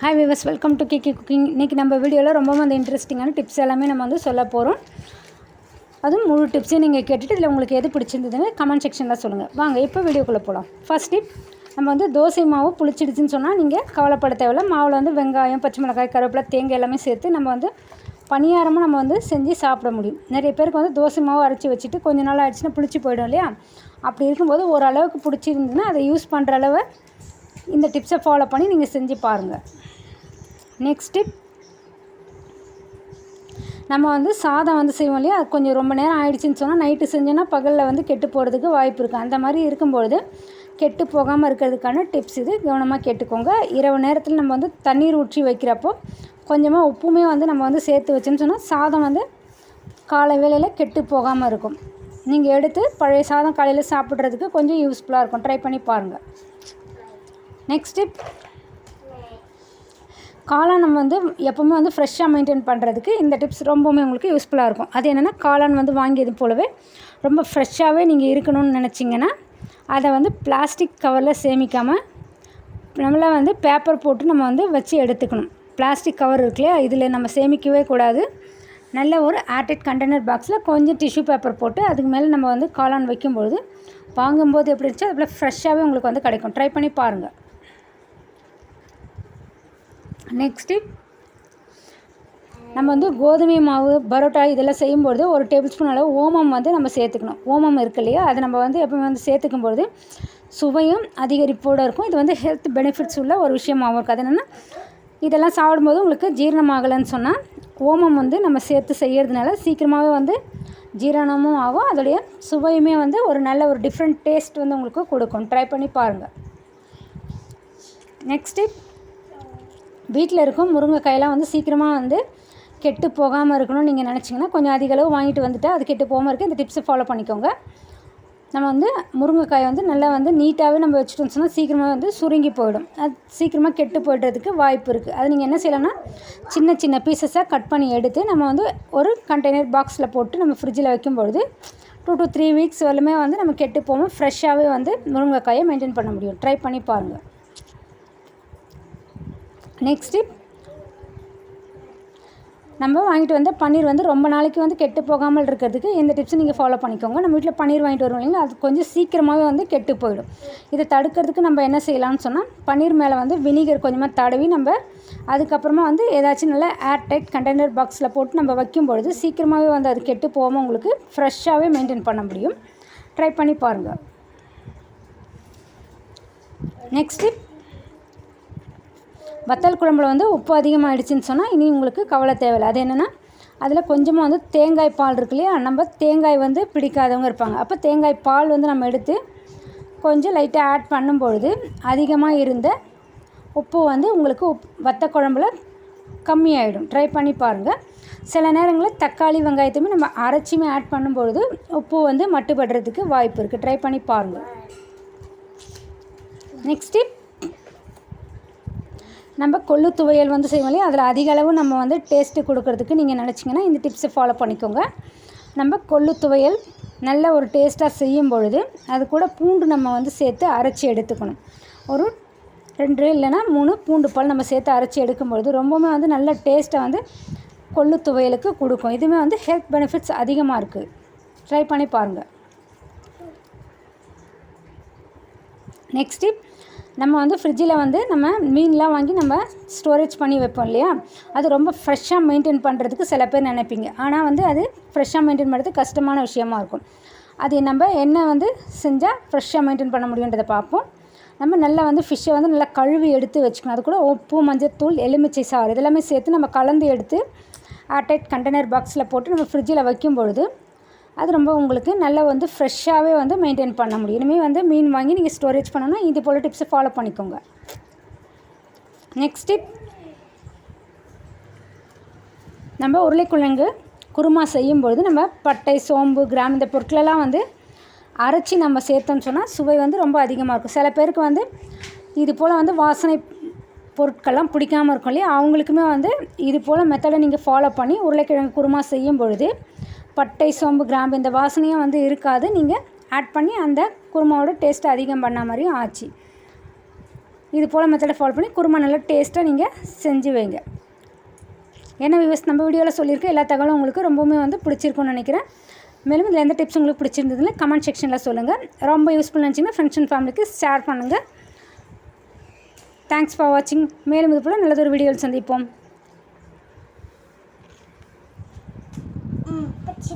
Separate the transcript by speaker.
Speaker 1: Hi viewers welcome to cakey cooking இன்றைக்கி நம்ம வீடியோவில் ரொம்பவும் அந்த இன்ட்ரெஸ்டிங்கான டிப்ஸ் எல்லாமே நம்ம வந்து சொல்ல போகிறோம் அதுவும் முழு டிப்ஸையும் நீங்கள் கேட்டுட்டு இதில் உங்களுக்கு எது பிடிச்சிருந்ததுன்னு கமெண்ட் செக்ஷனில் சொல்லுங்கள் வாங்க இப்போ வீடியோக்குள்ளே போகலாம் ஃபர்ஸ்ட் டிப் நம்ம வந்து தோசை மாவு புளிச்சிடுச்சுன்னு சொன்னால் நீங்கள் கவலைப்பட தேவையில்ல. மாவில் வந்து வெங்காயம் பச்சை மிளகாய் கருவேப்பிலை தேங்காய் எல்லாமே சேர்த்து நம்ம வந்து பணியாரமாக நம்ம வந்து செஞ்சு சாப்பிட முடியும். நிறைய பேருக்கு வந்து தோசை மாவு அரைச்சி வச்சுட்டு கொஞ்ச நாள் ஆயிடுச்சுன்னா புளிச்சு போயிடும் இல்லையா? அப்படி இருக்கும்போது ஓரளவுக்கு பிடிச்சிருந்துன்னா அதை யூஸ் பண்ணுற அளவு இந்த டிப்ஸை ஃபாலோ பண்ணி நீங்கள் செஞ்சு பாருங்கள் நெக்ஸ்ட் டிப் நம்ம வந்து சாதம் வந்து செய்வோம் இல்லையா? அது கொஞ்சம் ரொம்ப நேரம் ஆயிடுச்சுன்னு சொன்னால் நைட்டு செஞ்சோன்னா பகலில் வந்து கெட்டு போகிறதுக்கு வாய்ப்பு இருக்குது அந்த மாதிரி இருக்கும்பொழுது கெட்டு போகாமல் இருக்கிறதுக்கான டிப்ஸ் இது. கவனமாக கேட்டுக்கோங்க. இரவு நேரத்தில் நம்ம வந்து தண்ணீர் ஊற்றி வைக்கிறப்போ கொஞ்சமாக உப்புமே வந்து நம்ம வந்து சேர்த்து வச்சோம்னு சொன்னால் சாதம் வந்து காலை வேளையில் கெட்டு போகாமல் இருக்கும். நீங்கள் எடுத்து பழைய சாதம் காலையில் சாப்பிட்றதுக்கு கொஞ்சம் யூஸ்ஃபுல்லாக இருக்கும். ட்ரை பண்ணி பாருங்கள் நெக்ஸ்ட் டிப் காளான் நம்ம வந்து எப்போவுமே வந்து ஃப்ரெஷ்ஷாக மெயின்டைன் பண்ணுறதுக்கு இந்த டிப்ஸ் ரொம்பவுமே உங்களுக்கு யூஸ்ஃபுல்லாக இருக்கும். அது என்னென்னா காளான் வந்து வாங்கியது போலவே ரொம்ப ஃப்ரெஷ்ஷாகவே நீங்கள் இருக்கணும்னு நினச்சிங்கன்னா அதை வந்து பிளாஸ்டிக் கவரில் சேமிக்காமல் நம்மளாம் வந்து பேப்பர் போட்டு நம்ம வந்து வச்சு எடுத்துக்கணும். பிளாஸ்டிக் கவர் இருக்குல்லையா இதில் நம்ம சேமிக்கவே கூடாது. நல்ல ஒரு ஏர்டைட் கண்டெய்னர் பாக்ஸில் கொஞ்சம் டிஷ்யூ பேப்பர் போட்டு அதுக்கு மேலே நம்ம வந்து காளான் வைக்கும்பொழுது வாங்கும்போது எப்படி இருந்துச்சு அதுபோல் ஃப்ரெஷ்ஷாகவே உங்களுக்கு வந்து கிடைக்கும். ட்ரை பண்ணி பாருங்கள் நெக்ஸ்ட்டு நம்ம வந்து கோதுமை மாவு பரோட்டா இதெல்லாம் செய்யும்பொழுது ஒரு டேபிள் ஸ்பூன் அளவு ஓமம் வந்து நம்ம சேர்த்துக்கணும். ஓமம் இருக்கு இல்லையா? அதை நம்ம வந்து எப்பவுமே வந்து சேர்த்துக்கும் பொழுது சுவையும் அதிகரிப்போடு இருக்கும். இது வந்து ஹெல்த் பெனிஃபிட்ஸ் உள்ள ஒரு விஷயமாகவும் இருக்குது அது என்னென்னா இதெல்லாம் சாப்பிடும்போது உங்களுக்கு ஜீரணமாகலைன்னு சொன்னால் ஓமம் வந்து நம்ம சேர்த்து செய்கிறதுனால சீக்கிரமாகவே வந்து ஜீரணமும் ஆகும். அதோடைய சுவையுமே வந்து ஒரு நல்ல ஒரு டிஃப்ரெண்ட் டேஸ்ட் வந்து உங்களுக்கு கொடுக்கும். ட்ரை பண்ணி பாருங்கள் நெக்ஸ்ட்டு வீட்டில் இருக்கும் முருங்கைக்காயெல்லாம் வந்து சீக்கிரமாக வந்து கெட்டு போகாமல் இருக்கணும்னு நீங்கள் நினச்சிங்கன்னா கொஞ்சம் அதிக அளவு வாங்கிட்டு வந்துட்டு அது கெட்டு போகாமல் இருக்குது இந்த டிப்ஸை ஃபாலோ பண்ணிக்கோங்க. நம்ம வந்து முருங்கைக்காயை வந்து நல்லா வந்து நீட்டாகவே நம்ம வச்சுட்டோம்னு சொன்னால் சீக்கிரமாக வந்து சுருங்கி போயிடும். அது சீக்கிரமாக கெட்டு போய்டுறதுக்கு வாய்ப்பு இருக்குது. அது நீங்கள் என்ன செய்யலாம்னா சின்ன சின்ன பீசஸாக கட் பண்ணி எடுத்து நம்ம வந்து ஒரு கண்டெய்னர் பாக்ஸில் போட்டு நம்ம ஃப்ரிட்ஜில் வைக்கும்பொழுது டூ டு த்ரீ வீக்ஸ் வரலுமே வந்து நம்ம கெட்டு போகாமல் ஃப்ரெஷ்ஷாகவே வந்து முருங்கைக்காயை மெயின்டைன் பண்ண முடியும். ட்ரை பண்ணி பாருங்கள் நெக்ஸ்ட்டு நம்ம வாங்கிட்டு வந்த பன்னீர் வந்து ரொம்ப நாளைக்கு வந்து கெட்டு போகாமல் இருக்கிறதுக்கு இந்த டிப்ஸை நீங்கள் ஃபாலோ பண்ணிக்கோங்க. நம்ம வீட்டில் பன்னீர் வாங்கிட்டு வருவோம் இல்லைங்களா? அது கொஞ்சம் சீக்கிரமாகவே வந்து கெட்டு போயிடும். இதை தடுக்கிறதுக்கு நம்ம என்ன செய்யலாம்னு சொன்னால் பன்னீர் மேலே வந்து வினிகர் கொஞ்சமாக தடவி நம்ம அதுக்கப்புறமா வந்து ஏதாச்சும் நல்ல ஏர் டைட் கண்டெய்னர் பாக்ஸில் போட்டு நம்ம வைக்கும் பொழுது சீக்கிரமாகவே வந்து அது கெட்டு போகாமல் உங்களுக்கு ஃப்ரெஷ்ஷாகவே மெயின்டைன் பண்ண முடியும். ட்ரை பண்ணி பாருங்கள் நெக்ஸ்ட்டு வத்தல் குழம்புல வந்து உப்பு அதிகமாகிடுச்சின்னு சொன்னால் இனி உங்களுக்கு கவலை தேவையில்லை. அது என்னென்னா அதில் கொஞ்சமாக வந்து தேங்காய் பால் இருக்கு இல்லையா? நம்ம தேங்காய் வந்து பிடிக்காதவங்க இருப்பாங்க. அப்போ தேங்காய் பால் வந்து நம்ம எடுத்து கொஞ்சம் லைட்டாக ஆட் பண்ணும்பொழுது அதிகமாக இருந்த உப்பு வந்து உங்களுக்கு உப் வத்த குழம்புல கம்மியாயிடும். ட்ரை பண்ணி பாருங்கள் சில நேரங்களில் தக்காளி வெங்காயத்தையுமே நம்ம அரைச்சியுமே ஆட் பண்ணும்பொழுது உப்பு வந்து மட்டுப்படுறதுக்கு வாய்ப்பு இருக்குது ட்ரை பண்ணி பாருங்கள் நெக்ஸ்ட்டு நம்ம கொள்ளு துவையல் வந்து செய்வோம் இல்லையா? அதில் அதிக அளவு நம்ம வந்து டேஸ்ட்டு கொடுக்கறதுக்கு நீங்கள் நினச்சிங்கன்னா இந்த டிப்ஸை ஃபாலோ பண்ணிக்கோங்க. நம்ம கொள்ளு துவையல் நல்ல ஒரு டேஸ்ட்டாக செய்யும் பொழுது அது கூட பூண்டு நம்ம வந்து சேர்த்து அரைச்சி எடுத்துக்கணும். ஒரு ரெண்டு இல்லைன்னா மூணு பூண்டு பால் நம்ம சேர்த்து அரைச்சி எடுக்கும்பொழுது ரொம்பவுமே வந்து நல்ல டேஸ்ட்டை வந்து கொள்ளு துவையலுக்கு கொடுக்கும். இதுவுமே வந்து ஹெல்த் பெனிஃபிட்ஸ் அதிகமாக இருக்குது ட்ரை பண்ணி பாருங்கள் நெக்ஸ்ட்டு நம்ம வந்து ஃப்ரிட்ஜில் வந்து நம்ம மீன்லாம் வாங்கி நம்ம ஸ்டோரேஜ் பண்ணி வைப்போம் இல்லையா? அது ரொம்ப ஃப்ரெஷ்ஷாக மெயின்டைன் பண்ணுறதுக்கு சில பேர் நினைப்பீங்க. ஆனால் வந்து அது ஃப்ரெஷ்ஷாக மெயின்டைன் பண்ணுறது கஷ்டமான விஷயமா இருக்கும். அது நம்ம என்ன வந்து செஞ்சால் ஃப்ரெஷ்ஷாக மெயின்டைன் பண்ண முடியுன்றதை பார்ப்போம். நம்ம நல்லா வந்து ஃபிஷ்ஷை வந்து நல்லா கழுவி எடுத்து வச்சுக்கணும். அது கூட உப்பு மஞ்சத்தூள் எலுமிச்சை சாறு இதெல்லாமே சேர்த்து நம்ம கலந்து எடுத்து ஏர்டைட் கண்டெய்னர் பாக்ஸில் போட்டு நம்ம ஃப்ரிட்ஜில் வைக்கும் பொழுது அது ரொம்ப உங்களுக்கு நல்லா வந்து ஃப்ரெஷ்ஷாகவே வந்து மெயின்டைன் பண்ண முடியும். இனிமேல் வந்து மீன் வாங்கி நீங்கள் ஸ்டோரேஜ் பண்ணணும் இது போல் டிப்ஸை ஃபாலோ பண்ணிக்கோங்க. நெக்ஸ்ட் டிப் நம்ம உருளைக்கிழங்கு குருமா செய்யும்பொழுது நம்ம பட்டை சோம்பு கிராம் இந்த பொருட்களெல்லாம் வந்து அரைச்சி நம்ம சேர்த்தோம்னு சொன்னால் சுவை வந்து ரொம்ப அதிகமாக இருக்கும். சில பேருக்கு வந்து இது போல் வந்து வாசனை பொருட்கள்லாம் பிடிக்காமல் இருக்கும் இல்லையா? அவங்களுக்குமே வந்து இது போல் மெத்தடை நீங்கள் ஃபாலோ பண்ணி உருளைக்கிழங்கு குருமா செய்யும் பொழுது பட்டை சோம்பு கிராம்பு இந்த வாசனையும் வந்து இருக்காது. நீங்கள் ஆட் பண்ணி அந்த குருமாவோட டேஸ்ட்டை அதிகம் பண்ண மாதிரியும் ஆச்சு. இது போல் மெத்தடை ஃபாலோ பண்ணி குருமா நல்லா டேஸ்ட்டாக நீங்கள் செஞ்சு வைங்க. ஏன்னா விவஸ் நம்ம வீடியோவில் சொல்லியிருக்க எல்லா தகவலும் உங்களுக்கு ரொம்பவுமே வந்து பிடிச்சிருக்கும்னு நினைக்கிறேன். மேலும் இதில் எந்த டிப்ஸ் உங்களுக்கு பிடிச்சிருந்ததுல கமெண்ட் செக்ஷனில் சொல்லுங்கள் ரொம்ப யூஸ்ஃபுல் நினச்சிங்கன்னா ஃப்ரெண்ட்ஸ் அண்ட் ஃபேமிலிக்கு ஷேர் பண்ணுங்கள் தேங்க்ஸ் ஃபார் வாட்சிங் மேலும் இது போல் நல்லதொரு வீடியோவில் சந்திப்போம். 같이